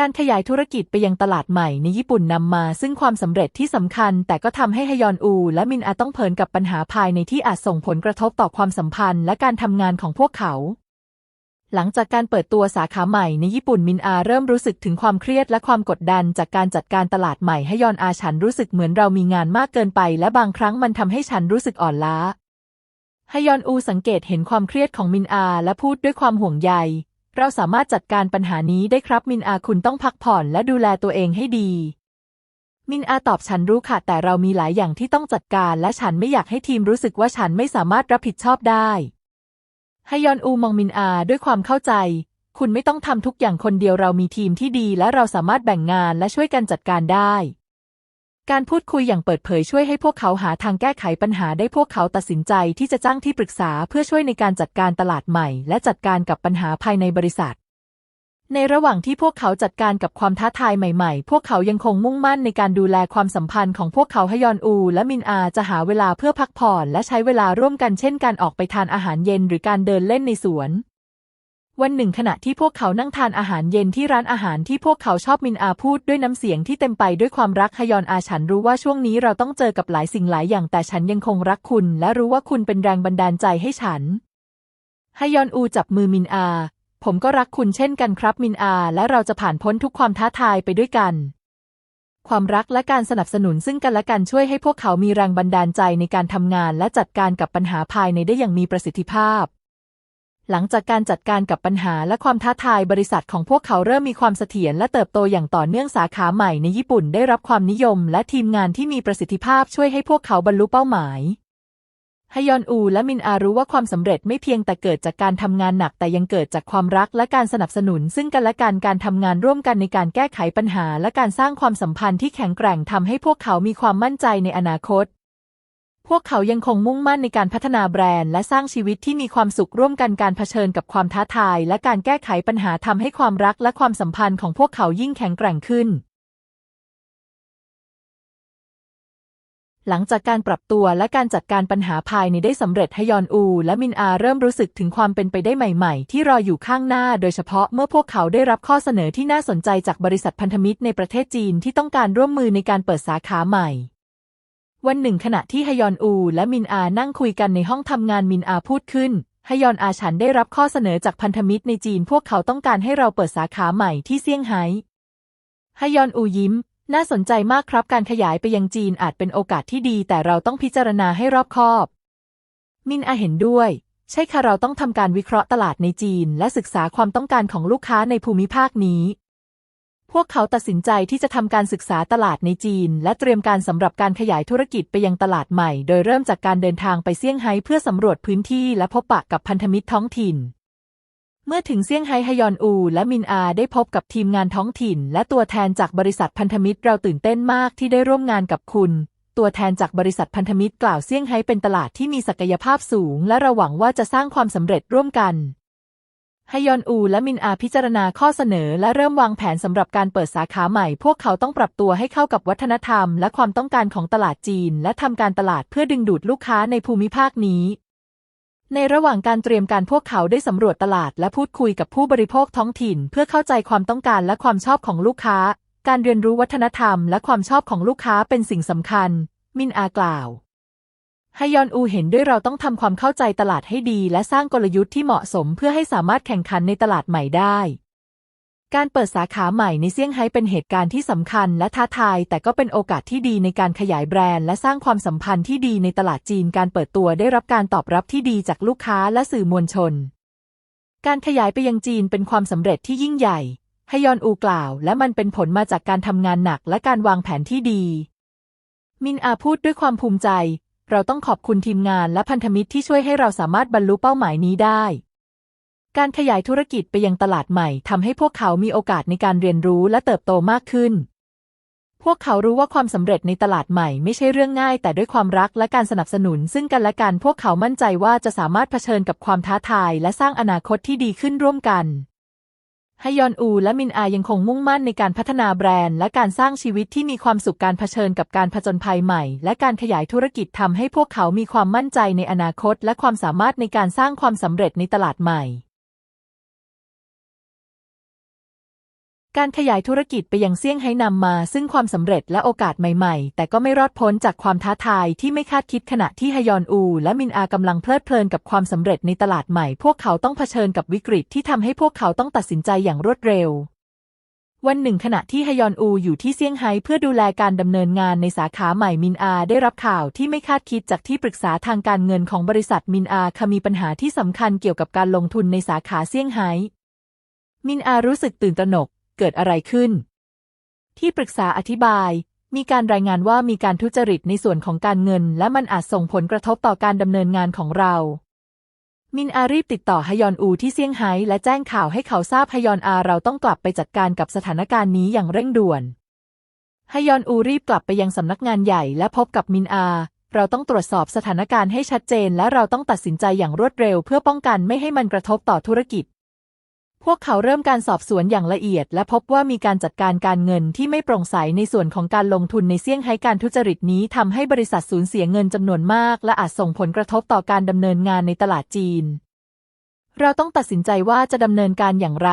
การขยายธุรกิจไปยังตลาดใหม่ในญี่ปุ่นนำมา ซึ่งความสำเร็จที่สำคัญ แต่ก็ทำให้ฮยอนอู และมินอาต้องเผชิญกับปัญหาภายในที่อาจส่งผลกระทบต่อความสัมพันธ์และการทำงานของพวกเขา หลังจากการเปิดตัวสาขาใหม่ในญี่ปุ่นมินอาเริ่มรู้สึกถึงความเครียดและความกดดัน จากการจัดการตลาดใหม่ฮยอนอาฉันรู้สึกเหมือนเรามีงานมากเกินไป และบางครั้งมันทำให้ฉันรู้สึกอ่อนล้าฮยอนอูสังเกตเห็นความเครียดของมินอาและพูดด้วยความห่วงใย เราสามารถจัดการปัญหานี้ได้ครับมินอาคุณต้องพักผ่อนและดูแลตัวเองให้ดี มินอาตอบฉันรู้ค่ะ แต่เรามีหลายอย่างที่ต้องจัดการ และฉันไม่อยากให้ทีมรู้สึกว่าฉันไม่สามารถรับผิดชอบได้ฮยอนอูมองมินอาด้วยความเข้าใจ คุณไม่ต้องทำทุกอย่างคนเดียวเรามีทีมที่ดี และเราสามารถแบ่งงานและช่วยกันจัดการได้ การพูดคุยอย่างเปิดเผยช่วยให้พวกเขาหาทางแก้ไขปัญหาได้พวกเขาตัดสินใจที่จะจ้างที่ปรึกษาเพื่อช่วยในการจัดการตลาดใหม่ และจัดการกับปัญหาภายในบริษัท ในระหว่างที่พวกเขาจัดการกับความท้าทายใหม่ๆ พวกเขายังคงมุ่งมั่นในการดูแลความสัมพันธ์ของพวกเขาฮยอนอู และมินอาจะหาเวลาเพื่อพักผ่อน และใช้เวลาร่วมกันเช่นการออกไปทานอาหารเย็นหรือการเดินเล่นในสวน วันหนึ่งขณะที่พวกเขานั่งทานอาหารเย็นที่ร้านอาหารที่พวกเขาชอบมินอาพูดด้วยน้ำเสียงที่เต็มไปด้วยความรักฮยอนอาฉันรู้ว่าช่วงนี้เราต้องเจอกับหลายสิ่งหลายอย่างแต่ฉันยังคงรักคุณ และรู้ว่าคุณเป็นแรงบันดาลใจให้ฉันฮยอนอูจับมือมินอา ผมก็รักคุณเช่นกันครับมินอา และเราจะผ่านพ้นทุกความท้าทายไปด้วยกัน ความรักและการสนับสนุนซึ่งกันและกันช่วยให้พวกเขามีแรงบันดาลใจในการทำงาน และจัดการกับปัญหาภายในได้อย่างมีประสิทธิภาพ หลังจากการจัดการกับปัญหาและความท้าทายบริษัทของพวกเขาเริ่มมีความเสถียรและเติบโตอย่างต่อเนื่องสาขาใหม่ในญี่ปุ่นได้รับความนิยม และทีมงานที่มีประสิทธิภาพช่วยให้พวกเขาบรรลุเป้าหมายฮยอนอูและมินอารู้ว่าความสำเร็จไม่เพียงแต่เกิดจากการทำงานหนักแต่ยังเกิดจากความรักและการสนับสนุน ซึ่งกันและกันการทำงานร่วมกันในการแก้ไขปัญหา และการสร้างความสัมพันธ์ที่แข็งแกร่งทำให้พวกเขามีความมั่นใจในอนาคต พวกเขายังคงมุ่งมั่นในการพัฒนาแบรนด์และสร้างชีวิตที่มีความสุขร่วมกันการเผชิญกับความท้าทาย และการแก้ไขปัญหาทำให้ความรักและความสัมพันธ์ของพวกเขายิ่งแข็งแกร่งขึ้น หลังจากการปรับตัวและการจัดการปัญหาภายในได้สำเร็จฮยอนอู และมินอาเริ่มรู้สึกถึงความเป็นไปได้ใหม่ๆ ที่รออยู่ข้างหน้า โดยเฉพาะเมื่อพวกเขาได้รับข้อเสนอที่น่าสนใจจากบริษัทพันธมิตรในประเทศจีนที่ต้องการร่วมมือในการเปิดสาขาใหม่ วันหนึ่งขณะที่ฮยอนอู และมินอานั่งคุยกันในห้องทำงานมินอาพูดขึ้นฮยอนอาฉันได้รับข้อเสนอจากพันธมิตรในจีน พวกเขาต้องการให้เราเปิดสาขาใหม่ที่เซี่ยงไฮ้ฮยอนอูยิ้ม น่าสนใจมากครับการขยายไปยังจีนอาจเป็นโอกาสที่ดี แต่เราต้องพิจารณาให้รอบคอบ มินอาเห็นด้วย ใช่ค่ะเราต้องทำการวิเคราะห์ตลาดในจีน และศึกษาความต้องการของลูกค้าในภูมิภาคนี้ พวกเขาตัดสินใจที่จะทำการศึกษาตลาดในจีน และเตรียมการสำหรับการขยายธุรกิจไปยังตลาดใหม่ โดยเริ่มจากการเดินทางไปเซี่ยงไฮ้เพื่อสำรวจพื้นที่และพบปะกับพันธมิตรท้องถิ่น เมื่อถึงเซี่ยงไฮ้ฮยอนอู และมินอาได้พบกับทีมงานท้องถิ่น และตัวแทนจากบริษัทพันธมิตรเราตื่นเต้นมากที่ได้ร่วมงานกับคุณตัวแทนจากบริษัทพันธมิตรกล่าวเซี่ยงไฮ้เป็นตลาดที่มีศักยภาพสูง และเราหวังว่าจะสร้างความสำเร็จร่วมกัน ฮยอนอูและมินอาพิจารณาข้อเสนอและเริ่มวางแผนสำหรับการเปิดสาขาใหม่ พวกเขาต้องปรับตัวให้เข้ากับวัฒนธรรม และความต้องการของตลาดจีน และทำการตลาดเพื่อดึงดูดลูกค้าในภูมิภาคนี้ ในระหว่างการเตรียมการพวกเขาได้สำรวจตลาด และพูดคุยกับผู้บริโภคท้องถิ่น เพื่อเข้าใจความต้องการและความชอบของลูกค้า การเรียนรู้วัฒนธรรม และความชอบของลูกค้าเป็นสิ่งสำคัญ มินอากล่าว ฮยอนอูเห็นด้วยเราต้องทำความเข้าใจตลาดให้ดี และสร้างกลยุทธ์ที่เหมาะสมเพื่อให้สามารถแข่งขันในตลาดใหม่ได้ การเปิดสาขาใหม่ในเซี่ยงไฮ้เป็นเหตุการณ์ที่สำคัญและท้าทาย แต่ก็เป็นโอกาสที่ดีในการขยายแบรนด์และสร้างความสัมพันธ์ที่ดีในตลาดจีน การเปิดตัวได้รับการตอบรับที่ดีจากลูกค้าและสื่อมวลชน การขยายไปยังจีนเป็นความสำเร็จที่ยิ่งใหญ่ฮยอนอูกล่าว และมันเป็นผลมาจากการทำงานหนักและการวางแผนที่ดีมินอาพูดด้วยความภูมิใจ เราต้องขอบคุณทีมงานและพันธมิตรที่ช่วยให้เราสามารถบรรลุเป้าหมายนี้ได้ การขยายธุรกิจไปยังตลาดใหม่ทำให้พวกเขามีโอกาสในการเรียนรู้และเติบโตมากขึ้น พวกเขารู้ว่าความสำเร็จในตลาดใหม่ไม่ใช่เรื่องง่าย แต่ด้วยความรักและการสนับสนุน ซึ่งกันและกันพวกเขามั่นใจว่าจะสามารถเผชิญกับความท้าทาย และสร้างอนาคตที่ดีขึ้นร่วมกัน ฮยอนอูและมินอายังคงมุ่งมั่นในการพัฒนาแบรนด์ และการสร้างชีวิตที่มีความสุขการเผชิญกับการผจญภัยใหม่ และการขยายธุรกิจทำให้พวกเขามีความมั่นใจในอนาคต และความสามารถในการสร้างความสำเร็จในตลาดใหม่ การขยายธุรกิจไปยังเซี่ยงไฮ้นำมาซึ่งความสำเร็จและโอกาสใหม่ๆ แต่ก็ไม่รอดพ้นจากความท้าทายที่ไม่คาดคิดขณะที่ฮยอนอู และมินอากำลังเพลิดเพลินกับความสำเร็จในตลาดใหม่ พวกเขาต้องเผชิญกับวิกฤตที่ทำให้พวกเขาต้องตัดสินใจอย่างรวดเร็ว วันหนึ่งขณะที่ฮยอนอูอยู่ที่เซี่ยงไฮ้เพื่อดูแลการดำเนินงานในสาขาใหม่มินอาได้รับข่าวที่ไม่คาดคิดจากที่ปรึกษาทางการเงินของบริษัทมินอาคมีปัญหาที่สำคัญเกี่ยวกับการลงทุนในสาขาเซี่ยงไฮ้มินอารู้สึกตื่นตระหนก เกิดอะไรขึ้น ที่ปรึกษาอธิบาย มีการรายงานว่ามีการทุจริตในส่วนของการเงิน และมันอาจส่งผลกระทบต่อการดำเนินงานของเรา มินอารีบติดต่อฮยอนอูที่เซี่ยงไฮ้และแจ้งข่าวให้เขาทราบฮยอนอาเราต้องกลับไปจัดการกับสถานการณ์นี้อย่างเร่งด่วนฮยอนอูรีบกลับไปยังสำนักงานใหญ่และพบกับมินอา เราต้องตรวจสอบสถานการณ์ให้ชัดเจน และเราต้องตัดสินใจอย่างรวดเร็ว เพื่อป้องกันไม่ให้มันกระทบต่อธุรกิจ พวกเขาเริ่มการสอบสวนอย่างละเอียด และพบว่ามีการจัดการการเงินที่ไม่โปร่งใสในส่วนของการลงทุนในเซี่ยงไฮ้การทุจริตนี้ทำให้บริษัทสูญเสียเงินจำนวนมาก และอาจส่งผลกระทบต่อการดำเนินงานในตลาดจีน เราต้องตัดสินใจว่าจะดำเนินการอย่างไร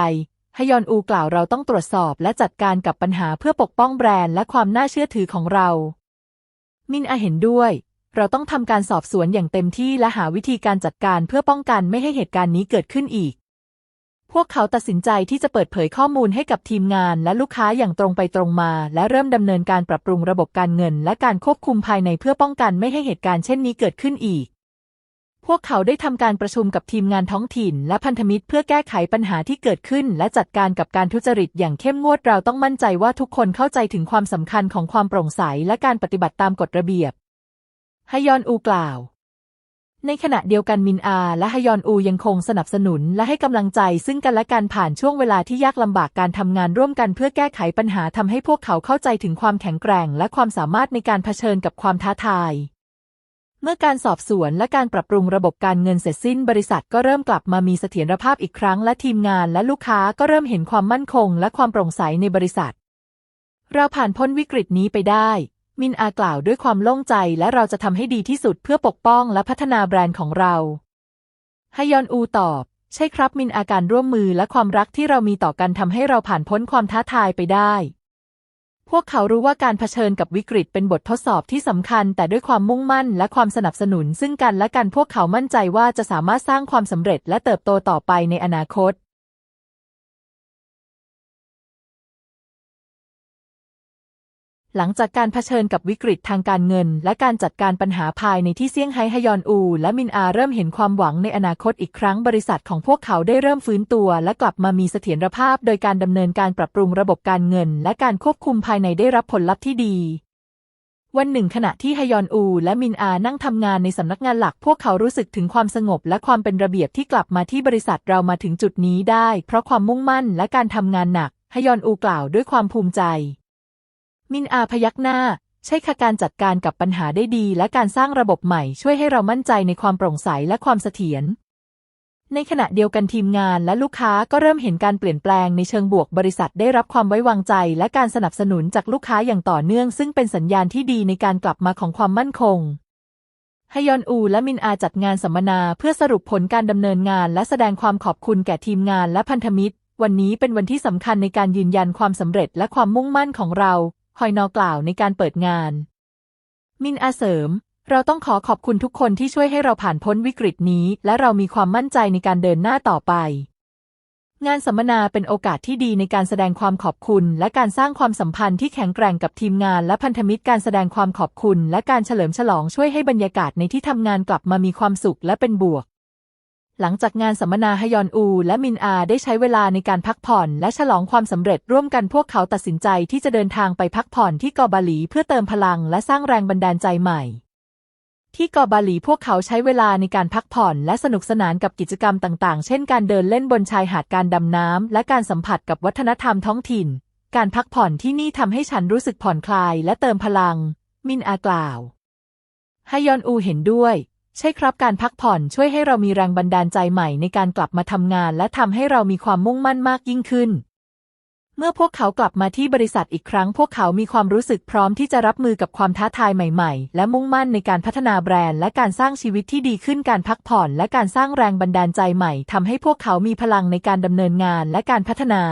ฮยอนอูกล่าวเราต้องตรวจสอบและจัดการกับปัญหาเพื่อปกป้องแบรนด์และความน่าเชื่อถือของเรา มินอาเห็นด้วย เราต้องทำการสอบสวนอย่างเต็มที่และหาวิธีการจัดการเพื่อป้องกันไม่ให้เหตุการณ์นี้เกิดขึ้นอีก พวกเขาตัดสินใจที่จะเปิดเผยข้อมูลให้กับทีมงานและลูกค้าอย่างตรงไปตรงมา และเริ่มดำเนินการปรับปรุงระบบการเงิน และการควบคุมภายในเพื่อป้องกันไม่ให้เหตุการณ์เช่นนี้เกิดขึ้นอีก พวกเขาได้ทำการประชุมกับทีมงานท้องถิ่น และพันธมิตรเพื่อแก้ไขปัญหาที่เกิดขึ้น และจัดการกับการทุจริตอย่างเข้มงวดเราต้องมั่นใจว่าทุกคนเข้าใจถึงความสำคัญของความโปร่งใส และการปฏิบัติตามกฎระเบียบฮยอนอูกล่าว ในขณะเดียวกันมินอาและฮยอนอูยังคงสนับสนุนและให้กำลังใจซึ่งกันและกันผ่านช่วงเวลาที่ยากลำบากการทำงานร่วมกันเพื่อแก้ไขปัญหาทำให้พวกเขาเข้าใจถึงความแข็งแกร่งและความสามารถในการเผชิญกับความท้าทาย เมื่อการสอบสวนและการปรับปรุงระบบการเงินเสร็จสิ้นบริษัทก็เริ่มกลับมามีเสถียรภาพอีกครั้งและทีมงานและลูกค้าก็เริ่มเห็นความมั่นคงและความโปร่งใสในบริษัท เราผ่านพ้นวิกฤตนี้ไปได้ มินอากล่าวด้วยความโล่งใจและเราจะทำให้ดีที่สุดเพื่อปกป้องและพัฒนาแบรนด์ของเราฮยอนอูตอบ ใช่ครับมินอาการร่วมมือและความรักที่เรามีต่อกันทำให้เราผ่านพ้นความท้าทายไปได้ พวกเขารู้ว่าการเผชิญกับวิกฤตเป็นบททดสอบที่สำคัญ แต่ด้วยความมุ่งมั่นและความสนับสนุนซึ่งกันและกันพวกเขามั่นใจว่าจะสามารถสร้างความสำเร็จและเติบโตต่อไปในอนาคต หลังจากการเผชิญกับวิกฤตทางการเงิน และการจัดการปัญหาภายในที่เซี่ยงไฮ้ฮยอนอู และมินอาเริ่มเห็นความหวังในอนาคตอีกครั้งบริษัทของพวกเขาได้เริ่มฟื้นตัว และกลับมามีเสถียรภาพ โดยการดำเนินการปรับปรุงระบบการเงิน และการควบคุมภายในได้รับผลลัพธ์ที่ดี วันหนึ่งขณะที่ฮยอนอู และมินอานั่งทำงานในสำนักงานหลัก พวกเขารู้สึกถึงความสงบ และความเป็นระเบียบที่กลับมาที่บริษัทเรามาถึงจุดนี้ได้ เพราะความมุ่งมั่นและการทำงานหนักฮยอนอูกล่าวด้วยความภูมิใจ มินอาพยักหน้า ใช่ค่ะการจัดการกับปัญหาได้ดี และการสร้างระบบใหม่ช่วยให้เรามั่นใจในความโปร่งใสและความเสถียร ในขณะเดียวกันทีมงานและลูกค้าก็เริ่มเห็นการเปลี่ยนแปลงในเชิงบวกบริษัทได้รับความไว้วางใจ และการสนับสนุนจากลูกค้าอย่างต่อเนื่อง ซึ่งเป็นสัญญาณที่ดีในการกลับมาของความมั่นคงฮยอนอูและมินอาจัดงานสัมมนาเพื่อสรุปผลการดำเนินงาน และแสดงความขอบคุณแก่ทีมงานและพันธมิตร วันนี้เป็นวันที่สำคัญในการยืนยันความสำเร็จและความมุ่งมั่นของเรา ฮอยนอกล่าวในการเปิดงาน มินอาเสริม เราต้องขอขอบคุณทุกคนที่ช่วยให้เราผ่านพ้นวิกฤตนี้ และเรามีความมั่นใจในการเดินหน้าต่อไป งานสัมมนาเป็นโอกาสที่ดีในการแสดงความขอบคุณ และการสร้างความสัมพันธ์ที่แข็งแกร่งกับทีมงาน และพันธมิตรการแสดงความขอบคุณ และการเฉลิมฉลองช่วยให้บรรยากาศในที่ทำงานกลับมามีความสุขและเป็นบวก หลังจากงานสัมมนาฮยอนอู และมินอาได้ใช้เวลาในการพักผ่อน และฉลองความสำเร็จร่วมกันพวกเขาตัดสินใจที่จะเดินทางไปพักผ่อนที่เกาะบาหลีเพื่อเติมพลังและสร้างแรงบันดาลใจใหม่ ที่เกาะบาหลีพวกเขาใช้เวลาในการพักผ่อนและสนุกสนานกับกิจกรรมต่างๆ เช่นการเดินเล่นบนชายหาดการดำน้ำและการสัมผัสกับวัฒนธรรมท้องถิ่น การพักผ่อนที่นี่ทำให้ฉันรู้สึกผ่อนคลายและเติมพลัง มินอากล่าวฮยอนอูเห็นด้วย ใช่ครับการพักผ่อนช่วยให้เรามีแรงบันดาลใจใหม่ในการกลับมาทำงาน และทำให้เรามีความมุ่งมั่นมากยิ่งขึ้น เมื่อพวกเขากลับมาที่บริษัทอีกครั้ง พวกเขามีความรู้สึกพร้อมที่จะรับมือกับความท้าทายใหม่ ๆ และมุ่งมั่นในการพัฒนาแบรนด์และการสร้างชีวิตที่ดีขึ้นการพักผ่อน และการสร้างแรงบันดาลใจใหม่ทำให้พวกเขามีพลังในการดำเนินงานและการพัฒนา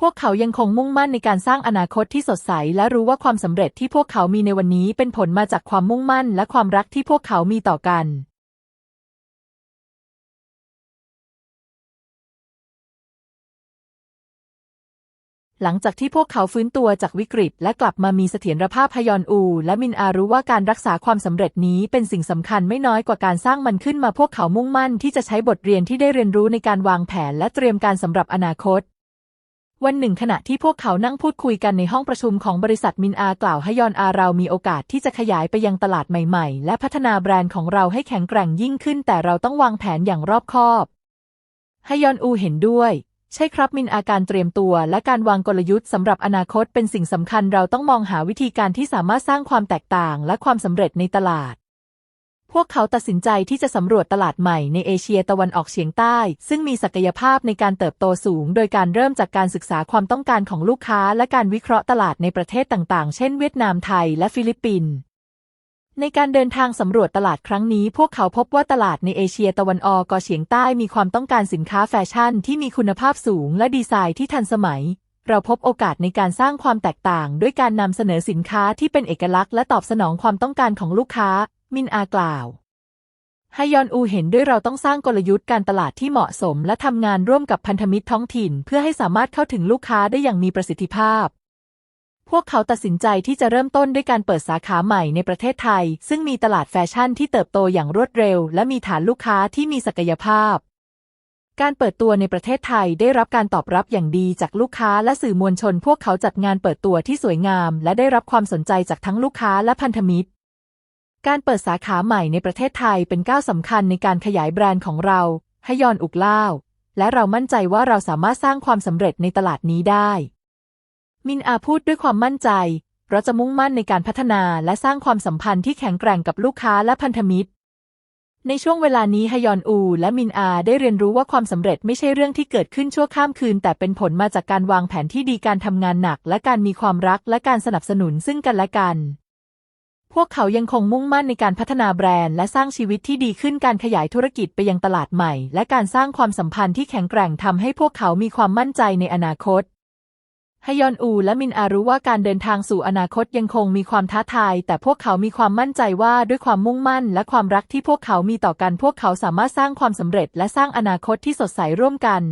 พวกเขายังคงมุ่งมั่นในการสร้างอนาคตที่สดใส และรู้ว่าความสำเร็จที่พวกเขามีในวันนี้เป็นผลมาจากความมุ่งมั่น และความรักที่พวกเขามีต่อกัน หลังจากที่พวกเขาฟื้นตัวจากวิกฤต และกลับมามีเสถียรภาพฮยอนอู และมินอารู้ว่าการรักษาความสำเร็จนี้เป็นสิ่งสำคัญไม่น้อยกว่าการสร้างมันขึ้นมาพวกเขามุ่งมั่นที่จะใช้บทเรียนที่ได้เรียนรู้ในการวางแผนและเตรียมการสำหรับอนาคต วันหนึ่งขณะที่พวกเขานั่งพูดคุยกันในห้องประชุมของบริษัทมินอากล่าวให้ยอนอาเรามีโอกาสที่จะขยายไปยังตลาดใหม่ๆ และพัฒนาแบรนด์ของเราให้แข็งแกร่งยิ่งขึ้น แต่เราต้องวางแผนอย่างรอบคอบฮยอนอูเห็นด้วย ใช่ครับมินอาการเตรียมตัว และการวางกลยุทธ์สำหรับอนาคตเป็นสิ่งสำคัญเราต้องมองหาวิธีการที่สามารถสร้างความแตกต่าง และความสำเร็จในตลาด พวกเขาตัดสินใจที่จะสำรวจตลาดใหม่ในเอเชียตะวันออกเฉียงใต้ ซึ่งมีศักยภาพในการเติบโตสูง โดยการเริ่มจากการศึกษาความต้องการของลูกค้า และการวิเคราะห์ตลาดในประเทศต่างๆ เช่นเวียดนามไทยและฟิลิปปินส์ในการเดินทางสำรวจตลาดครั้งนี้ พวกเขาพบว่าตลาดในเอเชียตะวันออกเฉียงใต้มีความต้องการสินค้าแฟชั่นที่มีคุณภาพสูง และดีไซน์ที่ทันสมัย เราพบโอกาสในการสร้างความแตกต่าง ด้วยการนำเสนอสินค้าที่เป็นเอกลักษณ์และตอบสนองความต้องการของลูกค้า มินอากล่าวฮยอนอูเห็นด้วยเราต้องสร้างกลยุทธ์การตลาดที่เหมาะสม และทำงานร่วมกับพันธมิตรท้องถิ่น เพื่อให้สามารถเข้าถึงลูกค้าได้อย่างมีประสิทธิภาพ พวกเขาตัดสินใจที่จะเริ่มต้นด้วยการเปิดสาขาใหม่ในประเทศไทย ซึ่งมีตลาดแฟชั่นที่เติบโตอย่างรวดเร็ว และมีฐานลูกค้าที่มีศักยภาพ การเปิดตัวในประเทศไทยได้รับการตอบรับอย่างดีจากลูกค้าและสื่อมวลชน พวกเขาจัดงานเปิดตัวที่สวยงาม และได้รับความสนใจจากทั้งลูกค้าและพันธมิตร การเปิดสาขาใหม่ในประเทศไทยเป็นก้าวสำคัญในการขยายแบรนด์ของเรา ให้ยอนอุกเล่าและเรามั่นใจว่าเราสามารถสร้างความสำเร็จในตลาดนี้ได้ มินอาพูดด้วยความมั่นใจ เราจะมุ่งมั่นในการพัฒนาและสร้างความสัมพันธ์ที่แข็งแกร่งกับลูกค้าและพันธมิตร ในช่วงเวลานี้ฮยอนอู และมินอาได้เรียนรู้ว่าความสำเร็จไม่ใช่เรื่องที่เกิดขึ้นชั่วข้ามคืน แต่เป็นผลมาจากการวางแผนที่ดีการทำงานหนัก และการมีความรักและการสนับสนุนซึ่งกันและกัน พวกเขายังคงมุ่งมั่นในการพัฒนาแบรนด์และสร้างชีวิตที่ดีขึ้นการขยายธุรกิจไปยังตลาดใหม่ และการสร้างความสัมพันธ์ที่แข็งแกร่งทำให้พวกเขามีความมั่นใจในอนาคตฮยอนอูและมินอารู้ว่าการเดินทางสู่อนาคตยังคงมีความท้าทาย แต่พวกเขามีความมั่นใจว่าด้วยความมุ่งมั่น และความรักที่พวกเขามีต่อกันพวกเขาสามารถสร้างความสำเร็จ และสร้างอนาคตที่สดใสร่วมกัน